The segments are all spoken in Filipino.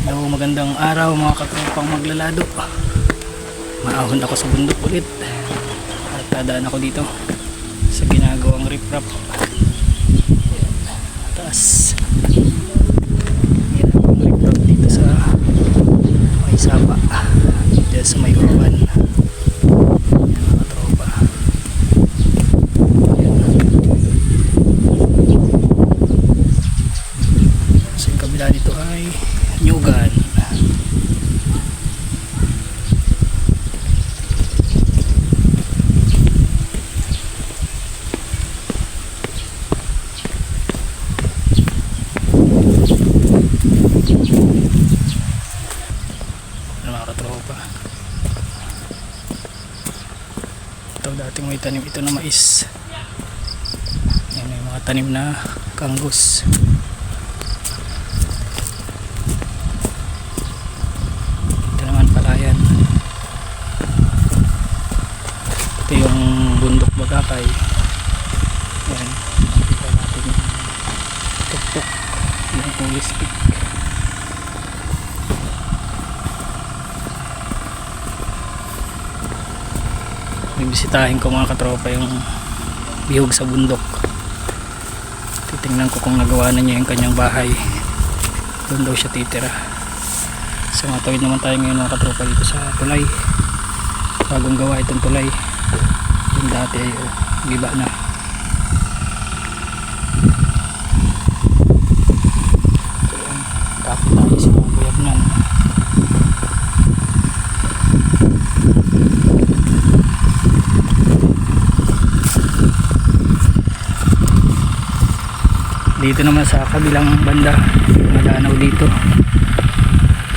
Hello, magandang araw mga katropang maglalado. Maahon ako sa bundok ulit. At dadaan ako dito sa ginagawang riprap. Taas. Ginagawang riprap dito sa may sapa. Dito sa may urban. Ayan mga katropa. Ayan. So yung kabila nito ay Nyugan. Ano mga katropa. Ito dating may tanim ito na mais. Yan may mga tanim na kangus. Ito naman palayan. Ito yung bundok bagakay. Yan. Nakita natin yung tuktok. Yung police Bibisitahin ko mga katropa yung bihog sa bundok. Titingnan ko kung nagawa na niya yung kanyang bahay. Doon daw siya titira. So matawid naman tayo ngayon mga katropa dito sa tulay. Bagong gawa itong tulay. Yung dati ay oh, giba na. Tapos tayo sa mga buyag na. Dito naman sa kabilang banda, malanaw dito.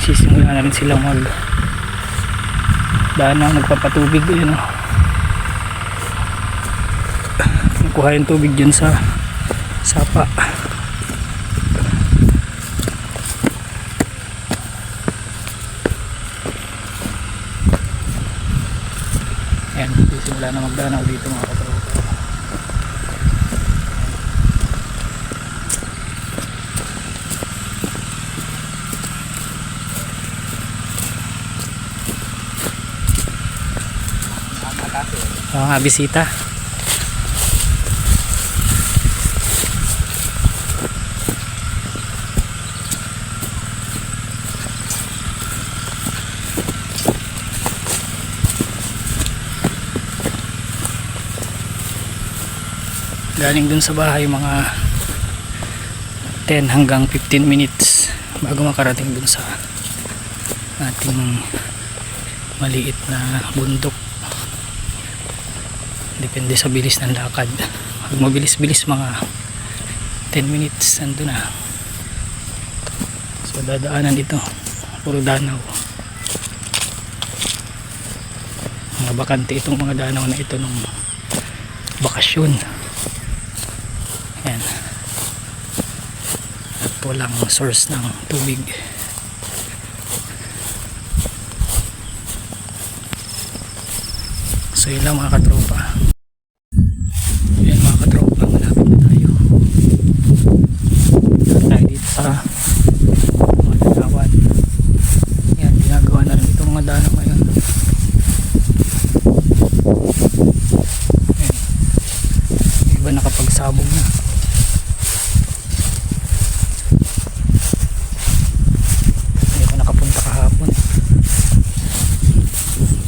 Sisimula na rin silang mag daan na nagpapatubig yun oh. Nakuha yung tubig dyan sa sapa. Ayan, sisimula na magdanaw dito mga katropa. Nga, bisita. Galing dun sa bahay mga 10 hanggang 15 minutes bago makarating dun sa ating maliit na bundok depende sa bilis ng lakad. Pag mabilis bilis mga 10 minutes nandun na. So dadaanan dito. Puro danaw mga bakante itong mga danaw na ito nung bakasyon. Yan at walang source ng tubig so yun mga katropa yan mga katropa malapit na tayo Dito tayo dito sa mga dalawan yan ginagawa na rin itong mga danaw ngayon yan Yung iba nakapagsabog na hindi ako nakapunta kahapon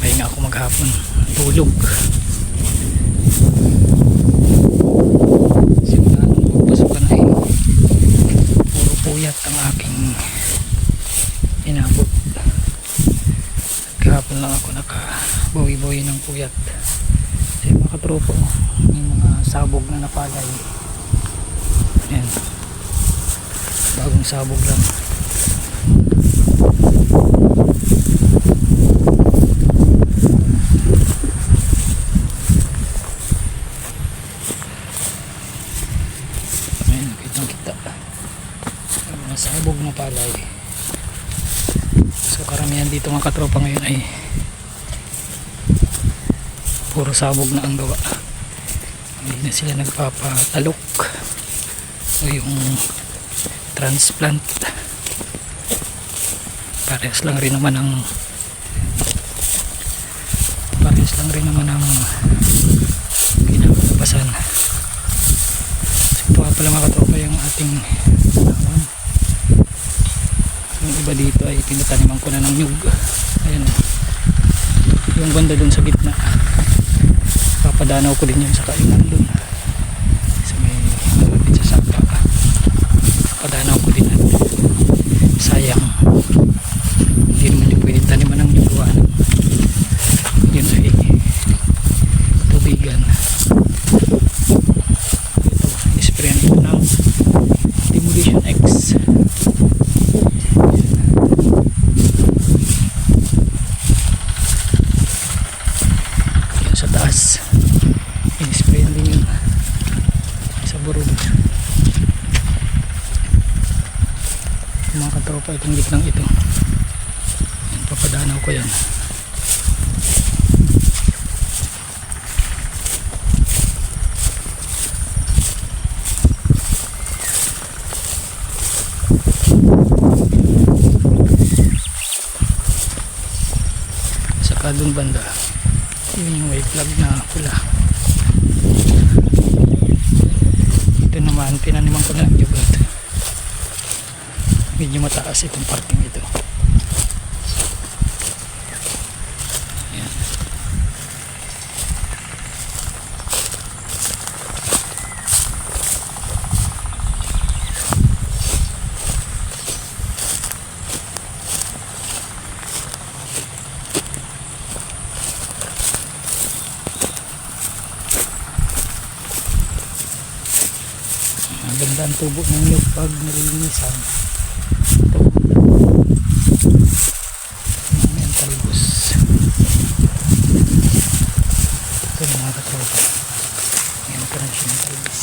pahinga ako maghapon tulog simula nung pagpasok ka na eh puro puyat ang aking inabot kahapon lang ako nakabawi-bawi ng puyat kasi mga katropo yung mga sabog na napalay yan bagong sabog lang Ayan, kitang kita. Ang mga sabog na palay. So karamihan dito mga katropa ngayon ay puro sabog na ang gawa. Hindi na sila nagpapatalok. O yung transplant. Parehas lang rin naman ang parehas lang rin naman ang kinakabasan so ito nga pala mga katropa yung ating um, yung iba dito ay tinataniman ko na ng nyug. Ayan yung banda dun sa gitna papadanaw ko din yun sa kainan dun. Sa may malapit sa sapa papadanaw ko din at sayang hindi naman din pwede taniman ng nyugwa yun ay tubigan ito isprayan ito ng demolition X yun sa taas in-sprayan din yun sa burol mga katropa itong gitnang ito. Yan, papadanaw ko yan. Saka dun banda yun yung may flag na pula ito naman pinaniman ko na ng yugat mataas itong parking ito Ayan. ang ganda ang tubo ng nyug pag nalilinisan ito may ang talbos ito na mga katropa may nagkaroon siya ng talbos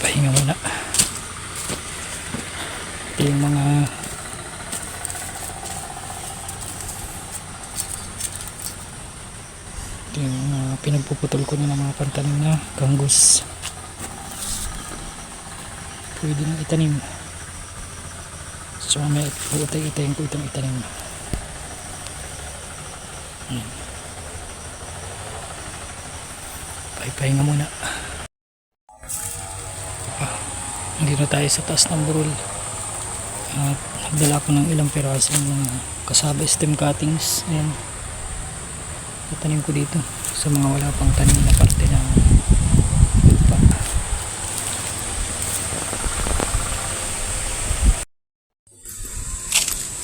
pahinga muna ito yung mga ito yung mga pinagpuputol ko na ng mga pantanim na kangus pwede nang itanim. So mamaya utay-itayin ko itong itanim. Ayan. pahipahinga muna. Hindi na tayo sa taas ng burol. At nagdala ko ng ilang piraso ng kasaba stem cuttings. Ayan. Itanim ko dito sa mga wala pang tanim na parte ng lupa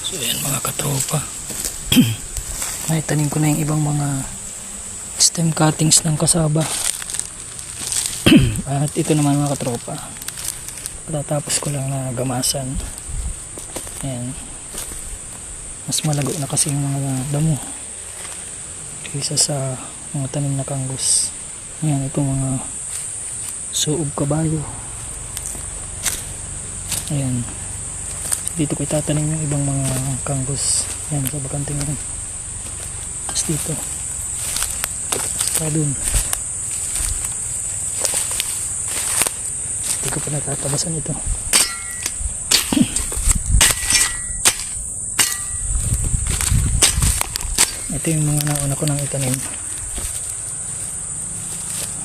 so ayan mga katropa naitanim ko na yung ibang mga stem cuttings ng kasaba at ito naman mga katropa Tatapos ko lang na gamasan. Ayan. Mas malago na kasi yung mga damo. Kaysa sa mga tanim na kangus. Ayan, itong mga suob kabayo. Ayan. Dito ko itatanim yung ibang mga kangus. Ayan, sa bakanting yun. Tapos dito. Saka dun. Hindi ko pa natatabasan ito. ito yung mga nauna ko nang itanim.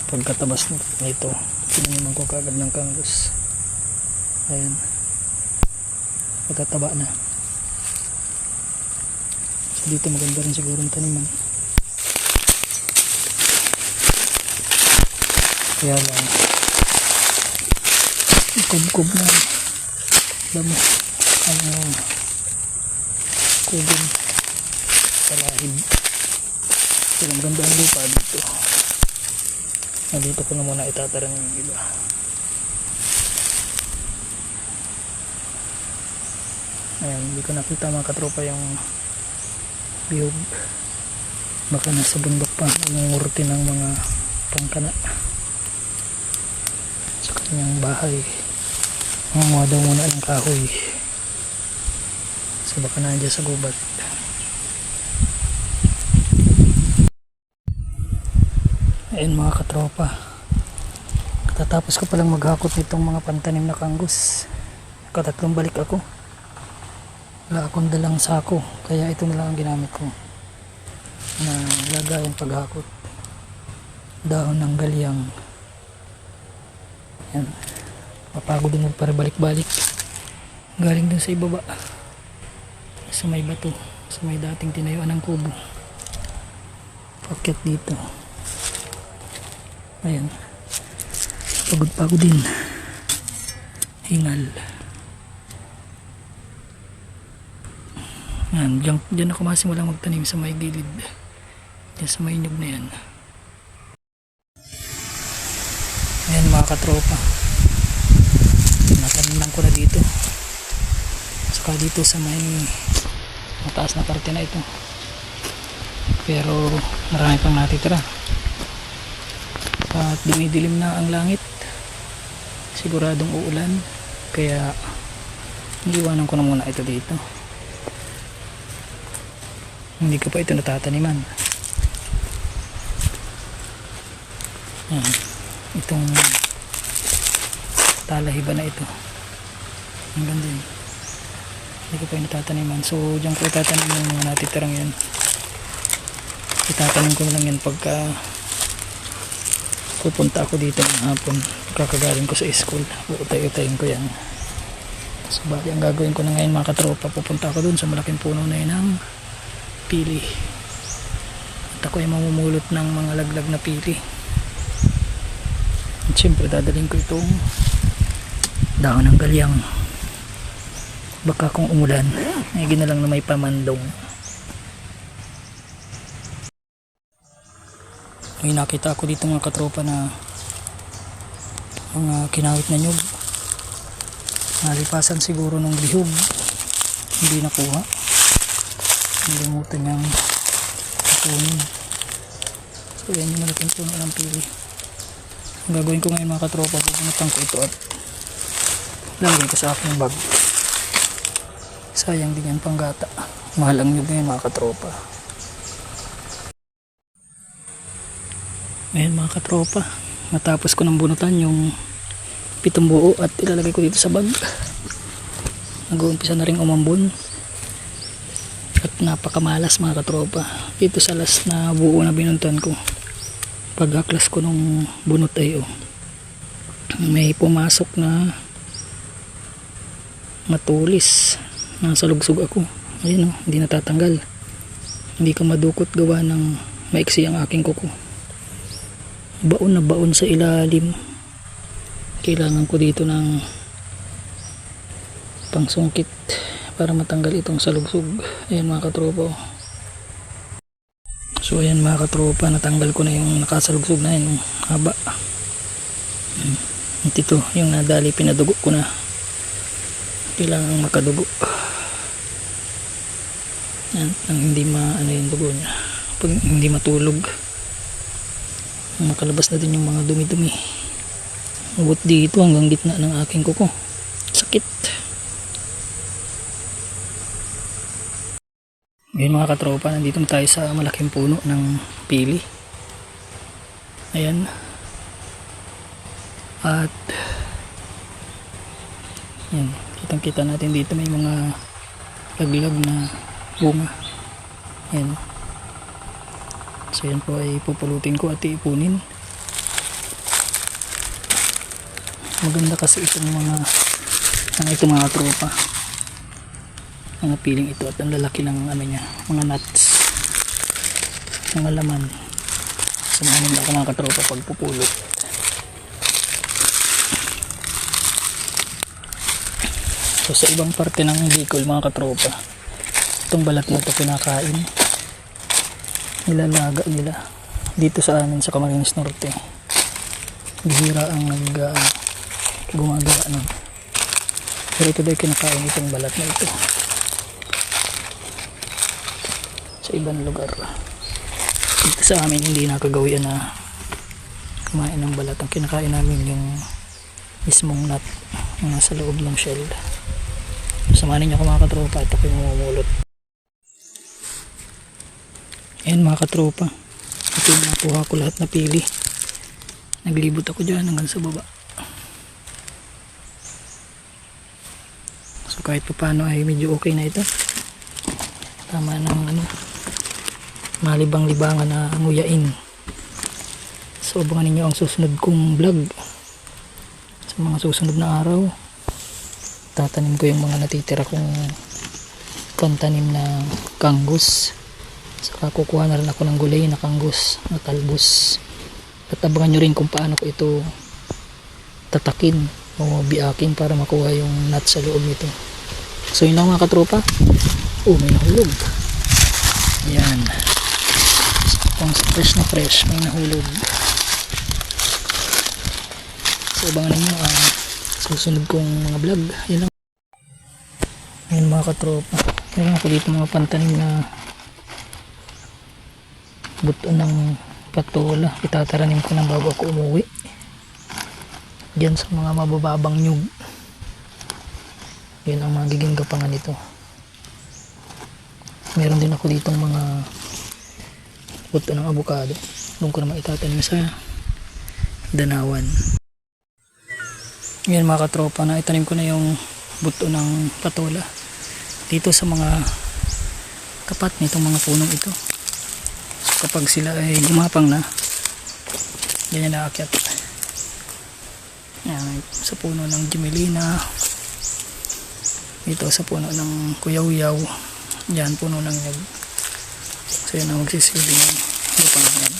Pagkatabas nito, pinaniman ko kagad ng kangus. Ayan. Pagkataba na. So dito maganda rin siguro ang taniman. Kaya lang, kubkob na damo ang kubin palahid so ang ganda ang lupa dito ah, dito ko na muna itataran yung iba. Ayan hindi ko nakita mga katropa yung bihog. Baka nasa bundok pa nangungurti ng mga pangkana. So kanyang bahay. Manguha daw muna ng kahoy. So baka nandiyan sa gubat ayun mga katropa. Katatapos ko palang maghakot nitong mga pantanim na kangus katatlong balik ako. Wala akong dalang sako kaya ito na lang ang ginamit ko. Na lagayan paghakot. Dahon ng galyang. Yan. Papagod din magparabalik-balik galing dun sa ibaba. Sa may bato. Sa may dating tinayuan ng kubo. Pakyat dito ayan. Pagod-pagod din. Hingal. Yan, dyan, dyan ako masimulang magtanim sa may gilid. Dyan sa may nyug na yan. Ayan mga katropa. Nataniman ko na dito. Saka dito sa may mataas na parte na ito. Pero marami pang natitira at dumidilim na ang langit. Siguradong uulan. Kaya iiwanan ko na muna ito dito. Hindi ko pa ito natataniman. Yan. itong talahiba na ito. Hanggang din hindi ko pa yung natataniman. So dyan ko itataniman yung mga natitirang yan. Itatanim ko lang yan pagka pupunta ako dito ng hapon. Kakagaling ko sa school. Uutay-utayin ko yan. So bali ang gagawin ko na ngayon mga katropa pupunta ako dun sa malaking puno na yun ng pili. At ako ay mamumulot ng mga laglag na pili. At syempre dadalhin ko itong dahon ng galyang. Baka kung umulan ay ginalang na may pamandong may nakita ako dito mga katropa na mga kinawit na nyug. Nalipasan siguro ng bihog hindi nakuha. Nalimutan niyang kukunin. So yan yung malaking puno ng pili ang gagawin ko ngayon mga katropa pupunutan ko ito at lalagay ko sa aking bag. Sayang din yan panggata. Mahal ang nyug ngayon mga katropa Ayan mga katropa, natapos ko ng bunutan yung pitong buo at ilalagay ko dito sa bag. Nag-uumpisa na rin umambon. At napakamalas mga katropa. Dito sa last na buo na binuntan ko. Paghaklas ko nung bunot ay oh. May pumasok na matulis. Nasa lugsog ako. Ayun oh, hindi natatanggal. Hindi ko madukot gawa ng maiksi ang aking kuko baon na baon sa ilalim. Kailangan ko dito ng pangsungkit para matanggal itong salugsog ayan mga katropa oh. so ayan mga katropa natanggal ko na yung nakasalugsog na yun haba. At ito yung nadali pinadugo ko na. Kailangan makadugo. Yan ang hindi ma ano yung dugo niya? Pag hindi matulog makalabas na din yung mga dumi-dumi. Ubot dito hanggang gitna ng aking kuko. Sakit. Ngayon mga katropa nandito na tayo sa malaking puno ng pili. Ayan. At yan kitang kita natin dito may mga laglag na bunga. Ayan So yan po ay pupulutin ko at iipunin. Maganda kasi itong mga ang itong mga tropa. Mga piling ito at ang lalaki ng ano niya, mga nuts. Mga laman. Samahan nila ako mga katropa pag pupulot. So sa ibang parte ng Bicol mga katropa, itong balat na ito kinakain nilalaga nila dito sa amin sa Camarines Norte bihira ang nag uh, gumagawa nun pero ito daw kinakain itong balat na ito sa ibang lugar dito sa amin hindi nakagawian na kumain ng balat ang kinakain namin yung mismong nut yung nasa loob ng shell. Samanin niyo ako mga katropa. Ito ko yung mamumulot. Ayan mga katropa. Ito yung nakuha ko lahat na pili. Naglibot ako dyan hanggang sa baba. So kahit pa paano ay medyo okay na ito. Tama ng ano, malibang-libangan na nguyain. So abangan ninyo ang susunod kong vlog. Sa mga susunod na araw, tatanim ko yung mga natitira kong kantanim na kangus. Saka kukuha na rin ako ng gulay na kangus na talbos. At abangan nyo rin kung paano ko ito tatakin o biakin para makuha yung nut sa loob nito. So yun lang mga katropa. Oh, may nahulog. Ayan. Pang fresh na fresh, may nahulog. So abangan ninyo ang susunod kong mga vlog. Yan lang. Ayan mga katropa. Meron ako dito mga pantanim na buto ng patola. Itataranim ko na bago ako umuwi. Diyan sa mga mabababang nyug. Yun ang magiging gapangan nito. Meron din ako ditong mga buto ng avocado. Doon ko naman itatanim sa danawan. Ngayon mga katropa na itanim ko na yung buto ng patola dito sa mga kapat nitong mga punong ito. Kapag sila ay gumapang na, ganyan na aakyat. Yan, sa puno ng Jimelina, dito sa puno ng Kuyaw-yaw, yan puno ng nyug. So yan ang magsisilbing gupang yan.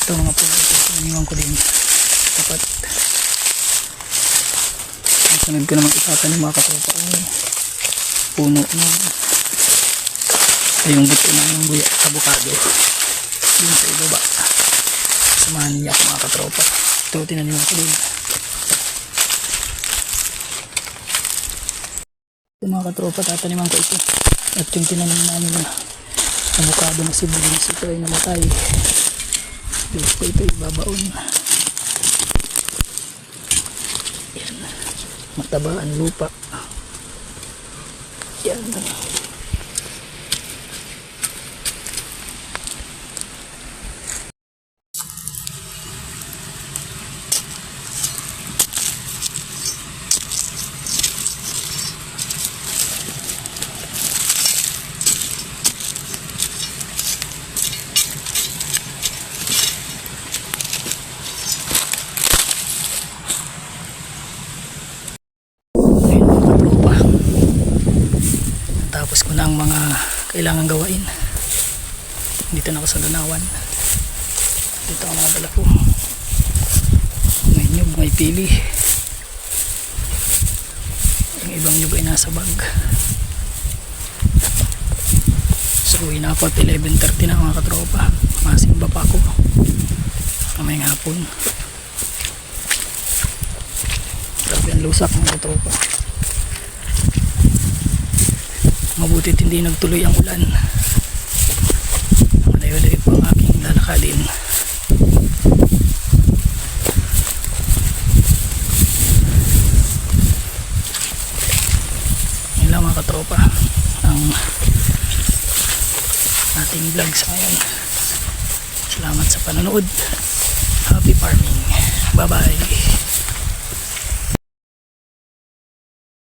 Ito mga puno ito, iniwan ko din. Dapat sunod ko naman itatanim mga katropa ay puno ng ay yung buto ng buya avocado. Dun sa ibaba. Samahan niya ako mga katropa. Ito tinanim ko din. Ito mga katropa tataniman ko ito. At yung tinanim namin na avocado na sibulis ito ay namatay. Gusto ko ito ibabaon yan. Mataba ang lupa. Yan Ayun mga katropa. Tapos ko na ang mga kailangan gawain. Dito na ako sa Danawan. Dito ang mga dala ko. May nyug, may pili. Yung ibang nyug ay nasa bag. So uwi na ako at 11.30 na mga katropa. Masimba pa ako. Kamayang hapon. Grabe ang lusak mga katropa. Mabutit hindi nagtuloy ang ulan. Malayo-layo po ang aking lalakadin. Yun lang mga katropa. Ang ating vlog sa ngayon. Salamat sa panonood. Happy farming. Bye-bye.